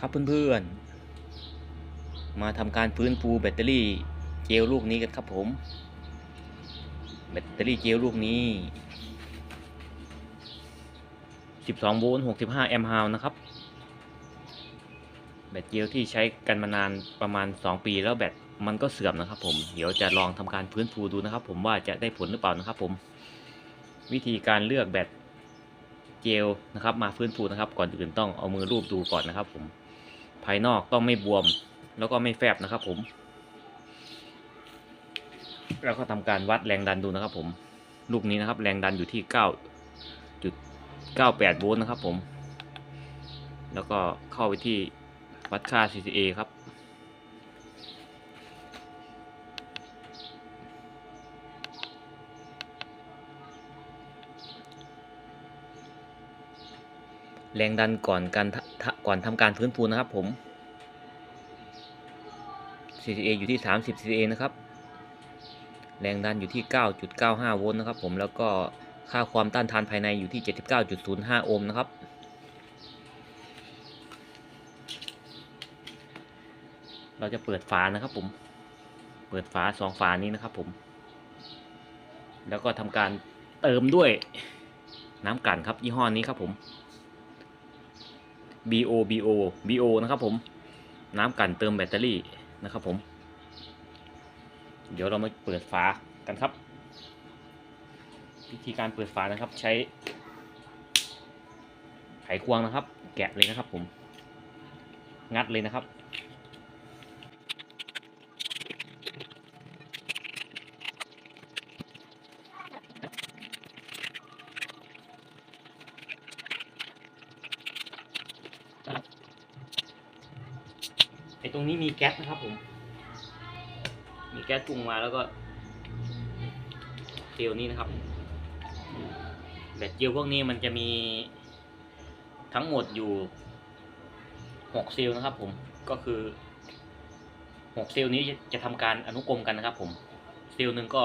ครับเพื่อนๆ มาทำการฟื้นฟูแบตเตอรี่เจลลูกนี้กันครับผม แบตเตอรี่เจลลูกนี้ 12 โวลต์ 65 แอมป์ฮาวนะครับ แบตเจลที่ใช้กันมานานประมาณ 2 ปีแล้วแบตมันก็เสื่อมนะครับผม เดี๋ยวจะลองทำการฟื้นฟูดูนะครับผมว่าจะได้ผลหรือเปล่านะครับผม วิธีการเลือกแบตเจลนะครับมาฟื้นฟูนะครับ ก่อนอื่นต้องเอามือรูปดูก่อนนะครับผม ภายนอกต้องไม่บวม แล้วก็ไม่แฟบนะครับ ผม แล้วก็ทำการวัดแรงดันดูนะครับ ผม ลูกนี้นะครับ แรงดันอยู่ที่เก้าจุดเก้าแปดโวลต์นะครับ ผม แล้วก็เข้าไปที่วัดค่า CCA ครับ แรงดันก่อนการทะก่อนทำการฟื้นฟูนะครับผม CCA อยู่ที่ 30 CCA นะครับ แรงดันอยู่ที่ 9.95 โวลต์นะครับผมแล้วก็ค่าความต้านทานภายในอยู่ที่ 79.05 โอห์มนะครับ เราจะเปิดฝานะครับผม เปิดฝาสองฝานี้นะครับผม แล้วก็ทำการเติมด้วยน้ำกลั่นครับยี่ห้อนี้ครับผม BO BO BO นะครับผม น้ำกันเติมแบตเตอรี่นะครับผม เดี๋ยวเรามาเปิดฝากันครับ วิธีการเปิดฝานะครับใช้ ไขควงนะครับ แกะเลยนะครับผม งัดเลยนะครับ รงนี้มีแก๊สนะครับผม มีแก๊สพุ่งมาแล้วก็เจลนี้นะครับ แบตเจลพวกนี้มันจะมีทั้งหมดอยู่หกเซลล์นะครับ ผมก็คือหกเซลล์นี้จะทำการอนุกรมกันนะครับ ผม เซลล์หนึ่งก็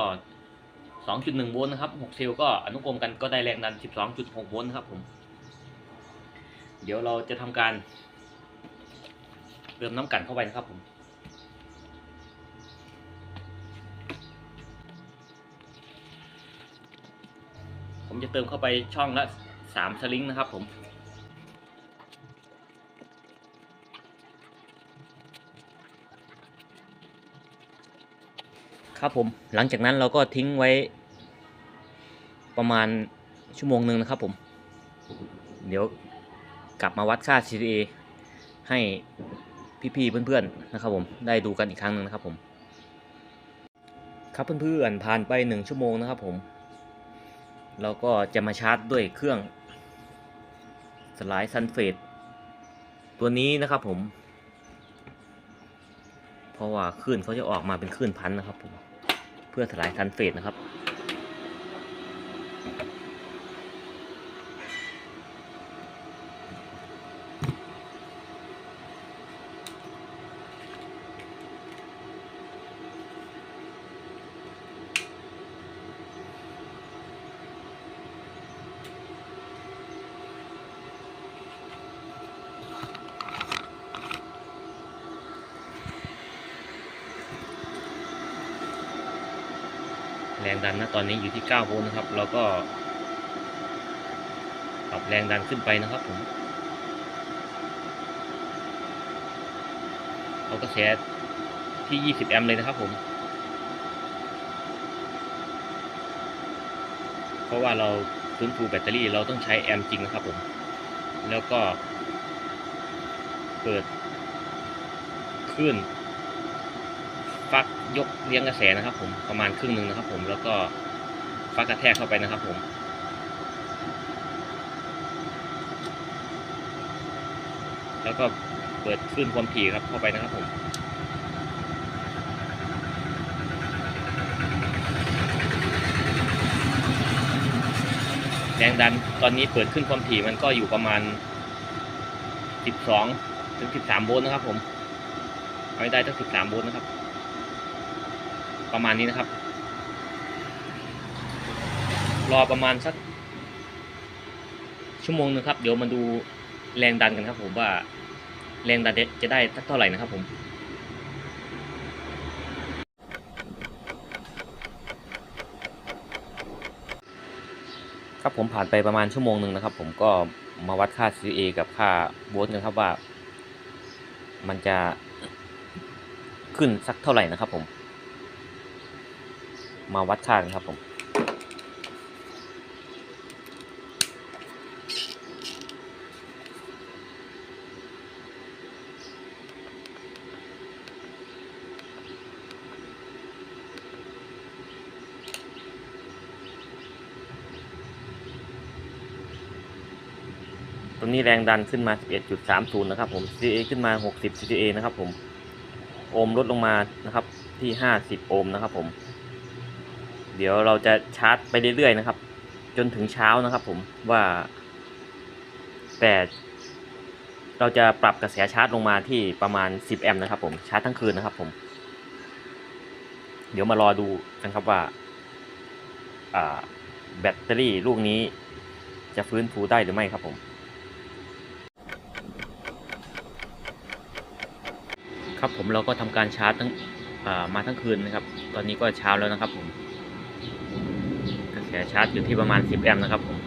สองจุดหนึ่งโวลต์นะครับหกเซลล์ก็อนุกรมกันก็ได้แรงดันสิบสองจุดหกโวลต์นะครับผม เดี๋ยวเราจะทำการ เติมน้ำกันเข้าไปนะครับผมผมจะเติมเข้าไปช่องละสามสลิงนะครับผมครับผมหลังจากนั้นเราก็ทิ้งไว้ประมาณชั่วโมงหนึ่งนะครับผม เดี๋ยวกลับมาวัดค่า CCA ให้ พี่ๆเพื่อนๆนะครับผมได้ดูกันอีกครั้งหนึ่งนะครับผม ครับเพื่อนๆผ่านไปหนึ่งชั่วโมงนะครับผมเราก็จะมาชาร์จด้วยเครื่องสไลด์ซันเฟตตัวนี้นะครับผม เพราะว่าคลื่นเขาจะออกมาเป็นคลื่นพันนะครับผมเพื่อสลายซันเฟตนะครับ แรงดันนะตอนนี้อยู่ที่9โวลต์นะครับแล้วก็ปรับแรงดันขึ้นไปนะครับผมเอากระแสที่ 20 แอมป์เลยนะครับผม เพราะว่าเราฟื้นฟูแบตเตอรี่เราต้องใช้แอมป์จริงนะครับผม แล้วก็เปิดคลื่น ฟักยกเลี้ยงกระแสนะครับ ผมประมาณครึ่งหนึ่งนะครับ ผมแล้วก็ฟักกระแทกเข้าไปนะครับ ผมแล้วก็เปิดคลื่นความถี่ครับเข้าไปนะครับผมแรงดันตอนนี้เปิดขึ้นความถี่มันก็อยู่ประมาณ 12 ถึง 13 โวลต์นะครับผม เอาได้ตั้ง13 โวลต์นะครับ ประมาณนี้นะครับ รอประมาณสักชั่วโมงหนึงครับ เดี๋ยวมาดูแรงดันกันครับ ผมว่าแรงดันจะได้สักเท่าไหร่นะครับผมครับผมผ่านไปประมาณชั่วโมงหนึ่งนะครับ ผมก็มาวัดค่า CA กับค่าโวลต์กันครับว่า มันจะขึ้นสักเท่าไหร่นะครับผม มาวัดค่ากันครับผมตรงนี้แรงดันขึ้นมา 11.30 นะครับผม CA ขึ้นมา 60 CA นะครับผม โอห์มลดลงมานะครับที่ 50 โอห์มนะครับผม เดี๋ยวเราจะชาร์จไปเรื่อยๆนะครับ จนถึงเช้านะครับผมว่า แต่เราจะปรับกระแสชาร์จลงมาที่ประมาณ 10 แอมป์นะครับผมชาร์จทั้งคืนนะครับผม เดี๋ยวมารอดูกันครับว่าแบตเตอรี่ลูกนี้จะฟื้นฟูได้หรือไม่ครับผมครับผมเราก็ทำการชาร์จทั้งมาทั้งคืนนะครับ ตอนนี้ก็เช้าแล้วนะครับผม แสชาร์จอยู่ที่ประมาณ 10 แอมป์นะครับผม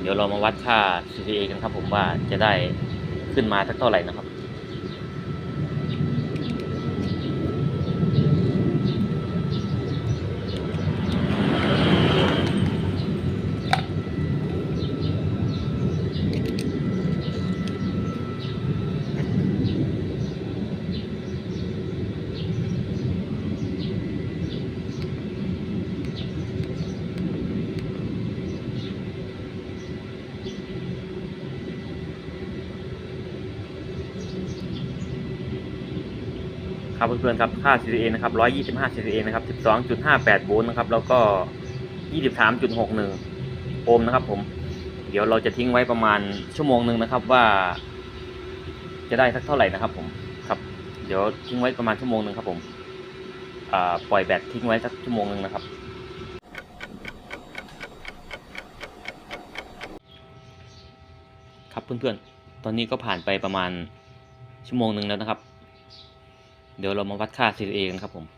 เดี๋ยวเรามาวัดค่า CPA กันครับผมว่าจะได้ขึ้นมาสักเท่าไหร่นะครับ เพื่อนๆครับค่า CCA นะครับ125 CCA นะครับ12.58โวลต์นะครับแล้วก็ 23.61 โอห์มนะครับผมเดี๋ยวเราจะทิ้งไว้ประมาณชั่วโมงหนึ่งนะครับว่า จะได้สักเท่าไหร่นะครับผมครับเดี๋ยวทิ้งไว้ประมาณชั่วโมงหนึ่งครับผมปล่อยแบตทิ้งไว้สักชั่วโมงหนึ่งนะครับ ครับเพื่อนๆ ตอนนี้ก็ผ่านไปประมาณชั่วโมงหนึ่งแล้วนะครับ เดี๋ยวเรามาวัดค่า CA กันครับผม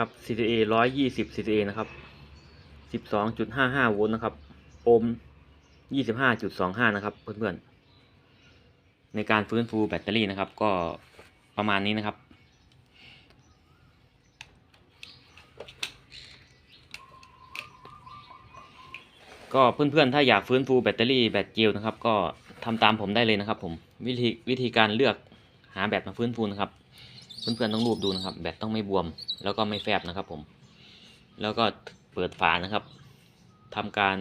ครับ CTA 120 CTA นะครับ 12.55 โวลต์นะครับ โอห์ม 25.25 นะครับ เพื่อนๆ ในการฟื้นฟูแบตเตอรี่นะครับ ก็ประมาณนี้นะครับ ก็เพื่อนๆ ถ้าอยากฟื้นฟูแบตเตอรี่แบตเจลนะครับ ก็ทำตามผมได้เลยนะครับผม วิธีวิธีการเลือกหาแบตมาฟื้นฟูนะครับ เพื่อนๆต้องรูปดูนะครับ แบตต้องไม่บวม แล้วก็ไม่แฟบนะครับ ผม แล้วก็เปิดฝานะครับทำการ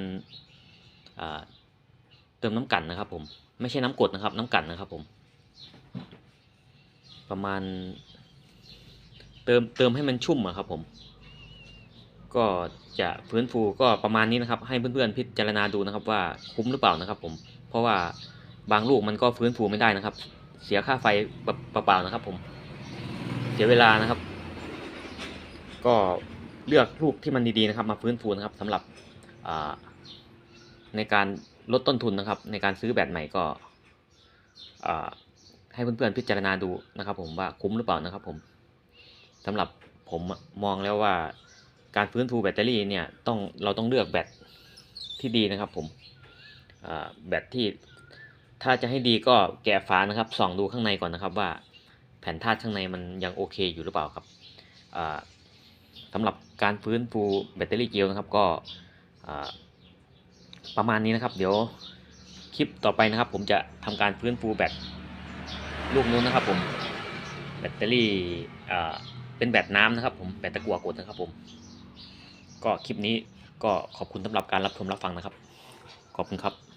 เติมน้ำกลั่นนะครับ ผม ไม่ใช่น้ำกรดนะครับ น้ำกลั่นนะครับ ผม ประมาณ เติมเติมให้มันชุ่มอะครับ ผม ก็จะฟื้นฟูก็ประมาณนี้นะครับ ให้เพื่อนๆพิจารณาดูนะครับ ว่าคุ้มหรือเปล่านะครับ ผม เพราะว่าบางลูกมันก็ฟื้นฟูไม่ได้นะครับ เสียค่าไฟเปล่าๆนะครับ ผม สียเวลานะครับ ก็เลือกลูกที่มันดีๆนะครับ มาฟื้นฟูนะครับสำหรับในการลดต้นทุนนะครับ ในการซื้อแบตใหม่ก็ให้เพื่อนๆพิจารณาดูนะครับ ผมว่าคุ้มหรือเปล่านะครับ ผมสำหรับผมมองแล้วว่าการฟื้นฟูแบตเตอรี่เนี่ยต้องเราต้องเลือกแบตที่ดีนะครับ ผมแบตที่ถ้าจะให้ดีก็แกะฝานะครับส่องดูข้างในก่อนนะครับว่า แผ่นธาตุข้างในมันยังโอเคอยู่หรือเปล่าครับอ่าสำหรับการฟื้นฟูแบตเตอรี่เจลนะครับก็ประมาณนี้นะครับ เดี๋ยวคลิปต่อไปนะครับ ผมจะทำการฟื้นฟูแบตลูกนู้นนะครับ ผมแบตเตอรี่เป็นแบตน้ำนะครับ ผมแบตตะกั่วกดนะครับผม ก็คลิปนี้ก็ขอบคุณสำหรับการรับชมรับฟังนะครับ ขอบคุณครับ